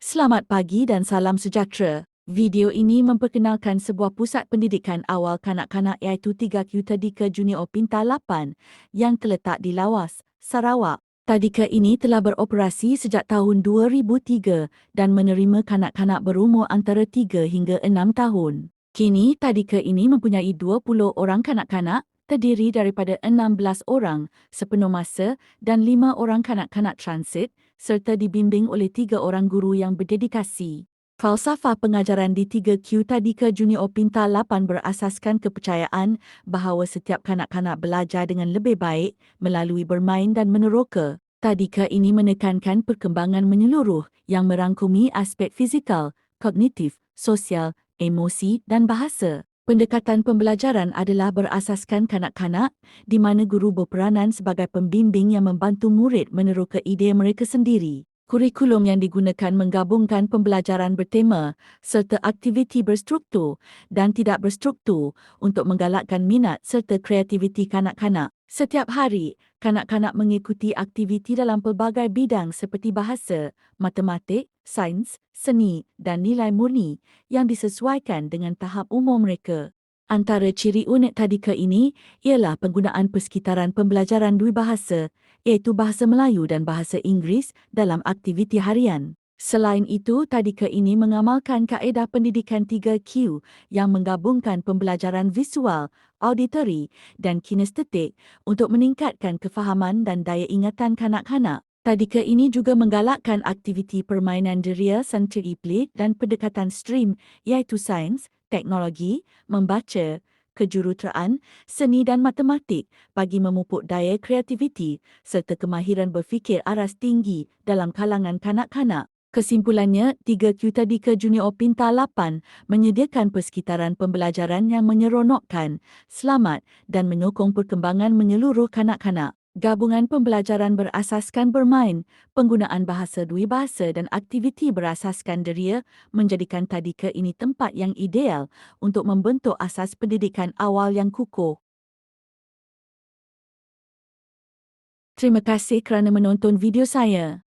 Selamat pagi dan salam sejahtera. Video ini memperkenalkan sebuah pusat pendidikan awal kanak-kanak iaitu 3Q Tadika Junior Pinta 8 yang terletak di Lawas, Sarawak. Tadika ini telah beroperasi sejak tahun 2003 dan menerima kanak-kanak berumur antara 3 hingga 6 tahun. Kini, Tadika ini mempunyai 20 orang kanak-kanak terdiri daripada 16 orang sepenuh masa dan 5 orang kanak-kanak transit serta dibimbing oleh 3 orang guru yang berdedikasi. Falsafah pengajaran di 3Q Tadika Junior Pinta 8 berasaskan kepercayaan bahawa setiap kanak-kanak belajar dengan lebih baik melalui bermain dan meneroka. Tadika ini menekankan perkembangan menyeluruh yang merangkumi aspek fizikal, kognitif, sosial, emosi dan bahasa. Pendekatan pembelajaran adalah berasaskan kanak-kanak di mana guru berperanan sebagai pembimbing yang membantu murid meneroka ide mereka sendiri. Kurikulum yang digunakan menggabungkan pembelajaran bertema serta aktiviti berstruktur dan tidak berstruktur untuk menggalakkan minat serta kreativiti kanak-kanak. Setiap hari, kanak-kanak mengikuti aktiviti dalam pelbagai bidang seperti bahasa, matematik, sains, seni dan nilai murni yang disesuaikan dengan tahap umur mereka. Antara ciri unik tadika ini ialah penggunaan persekitaran pembelajaran dua bahasa iaitu bahasa Melayu dan bahasa Inggeris dalam aktiviti harian. Selain itu, tadika ini mengamalkan kaedah pendidikan 3Q yang menggabungkan pembelajaran visual, auditori dan kinestetik untuk meningkatkan kefahaman dan daya ingatan kanak-kanak. Tadika ini juga menggalakkan aktiviti permainan deria santri pelik dan pendekatan stream iaitu sains, teknologi, membaca, kejuruteraan, seni dan matematik bagi memupuk daya kreativiti serta kemahiran berfikir aras tinggi dalam kalangan kanak-kanak. Kesimpulannya, 3Q Tadika Junior Pinta 8 menyediakan persekitaran pembelajaran yang menyeronokkan, selamat dan menyokong perkembangan menyeluruh kanak-kanak. Gabungan pembelajaran berasaskan bermain, penggunaan bahasa dua bahasa dan aktiviti berasaskan deria menjadikan tadika ini tempat yang ideal untuk membentuk asas pendidikan awal yang kukuh. Terima kasih kerana menonton video saya.